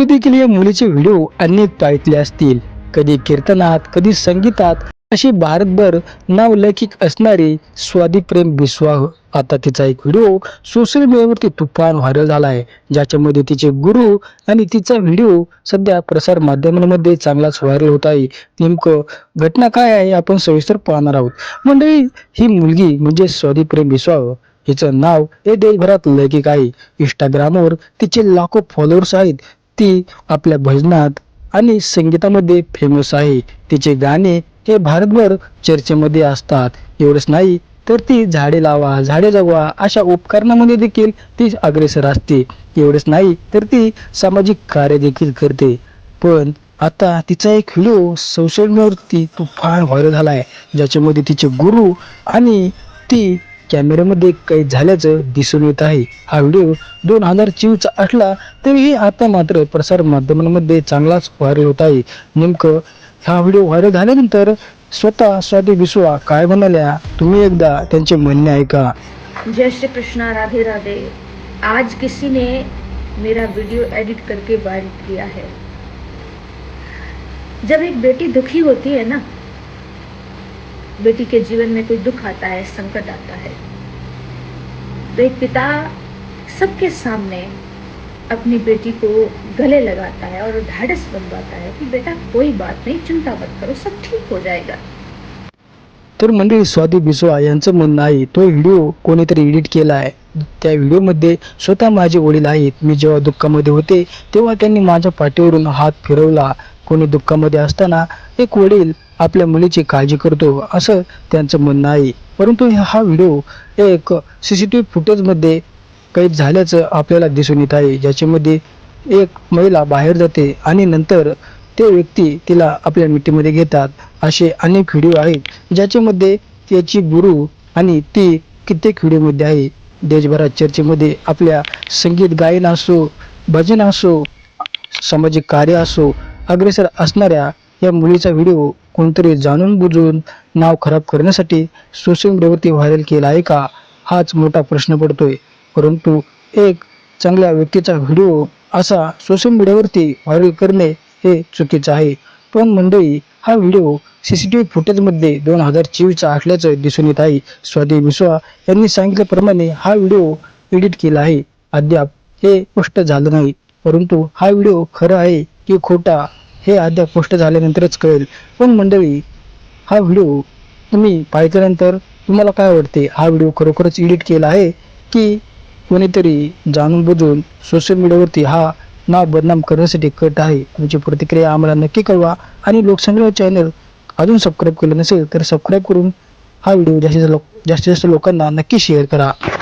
तुम्ही देखील या मुलीचे व्हिडिओ अनेक पाहितले असतील. कधी कीर्तनात कधी संगीतात अशी भारतभर नावलौकिक असणारी स्वादी प्रेम बिस्वाह. आता तिचा एक व्हिडिओ सोशल मीडियावरती तुफान व्हायरल झाला आहे ज्याच्यामध्ये तिचे गुरु आणि तिचा व्हिडिओ सध्या प्रसार माध्यमांमध्ये चांगलाच व्हायरल होत आहे. नेमकं घटना काय आहे आपण सविस्तर पाहणार आहोत. मंडळी ही मुलगी म्हणजे स्वादी प्रेम बिस्वाह. हिचं नाव हे देशभरात लैकिक आहे. इंस्टाग्रामवर तिचे लाखो फॉलोअर्स आहेत. ती आपल्या भजनात आणि संगीतामध्ये फेमस आहे. तिचे गाणे हे भारतभर चर्चेमध्ये असतात. एवढंच नाही तर ती झाडे लावा झाडे जगवा अशा उपकरणामध्ये देखील ती अग्रेसर असते. एवढंच नाही तर ती सामाजिक कार्य देखील करते. पण आता तिचा एक व्हिडिओ सोशल मीडियावरती फार व्हायरल झाला आहे ज्याच्यामध्ये तिचे गुरु आणि ती कॅमेऱ्यामध्ये काही झाल्याचं दिसून येत आहे. हा व्हिडिओ दोन हजार चोवीसचा असला तरीही आता मात्र प्रसार माध्यमांमध्ये चांगलाच व्हायरल होत आहे. नेमकं हा व्हिडिओ व्हायरल झाल्यानंतर स्वतः स्वाती विश्वा काय म्हणाल्या? तुम्ही एकदा त्यांचे म्हणणे ऐका. जय श्री कृष्णा राधे राधे. आज किसी ने मेरा वीडियो एडिट करके वायरल किया है. जब एक बेटी दुखी होती है ना बेटी के जीवन में कोई दुख आता है संकट आता है। तो एक पिता सबके सामने अपनी बेटी को गले लगाता है और ढाढ़स बनवाता है कि बेटा कोई बात नहीं चिंता मत करो सब ठीक हो जाएगा। तर मंडळी स्वादी बिस्वा यांचं म्हणणं आहे तो व्हिडिओ कोणीतरी एडिट केला आहे. त्या व्हिडिओमध्ये स्वतः माझे वडील आहेत. मी जेव्हा दुःखामध्ये होते तेव्हा त्यांनी माझ्या पाठीवरून हात फिरवला. कोणी दुःखामध्ये असताना एक वडील आपल्या मुलीची काळजी करतो असं त्यांचं म्हणणं आहे. परंतु हा व्हिडिओ एक सी सी टी व्ही फुटेजमध्ये कैद झाल्याचं आपल्याला दिसून येत आहे. ज्याच्यामध्ये एक महिला बाहेर जाते आणि नंतर ते व्यक्ती तिला आपल्या मिठीमध्ये घेतात असे अनेक व्हिडिओ आहेत. ज्याच्यामध्ये त्याची गुरु आणि ती कित्येक व्हिडिओमध्ये आहे. देशभरात चर्चेमध्ये आपल्या संगीत गायन असो भजन असो सामाजिक कार्य असो अग्रेसर असणाऱ्या या मुलीचा व्हिडिओ कोणतरी जाणून बुजून नाव खराब करण्यासाठी सोशल मीडियावरती व्हायरल केला आहे का? हाच मोठा प्रश्न पडतोय. परंतु एक चांगल्या व्यक्तीचा व्हिडिओ असा सोशल मीडियावरती व्हायरल करणे हे चुकीचं आहे. पण मंडळी हा video C C T V फुटेजमध्ये दोन हजार चोवीसचा असल्याचं दिसून येत आहे. स्वाती विश्वा यांनी सांगितल्याप्रमाणे हा व्हिडिओ एडिट केला आहे. अद्याप हे स्पष्ट झालं नाही. परंतु हा व्हिडिओ खरं आहे की खोटा हे अद्याप स्पष्ट झाल्यानंतरच कळेल. पण मंडळी हा व्हिडिओ तुम्ही पाहिल्यानंतर तुम्हाला काय वाटते? हा व्हिडिओ खरोखरच एडिट केला आहे की कोणीतरी जाणून बुजून सोशल मीडियावरती हा नाव बदनाम करण्यासाठी कट आहे? तुमची प्रतिक्रिया आम्हाला नक्की कळवा आणि लोकसंग्रह चॅनल अजून सबस्क्राईब केलं नसेल तर सबस्क्राईब करून हा व्हिडिओ जास्तीत लोक जास्तीत जास्त लोकांना नक्की शेअर करा.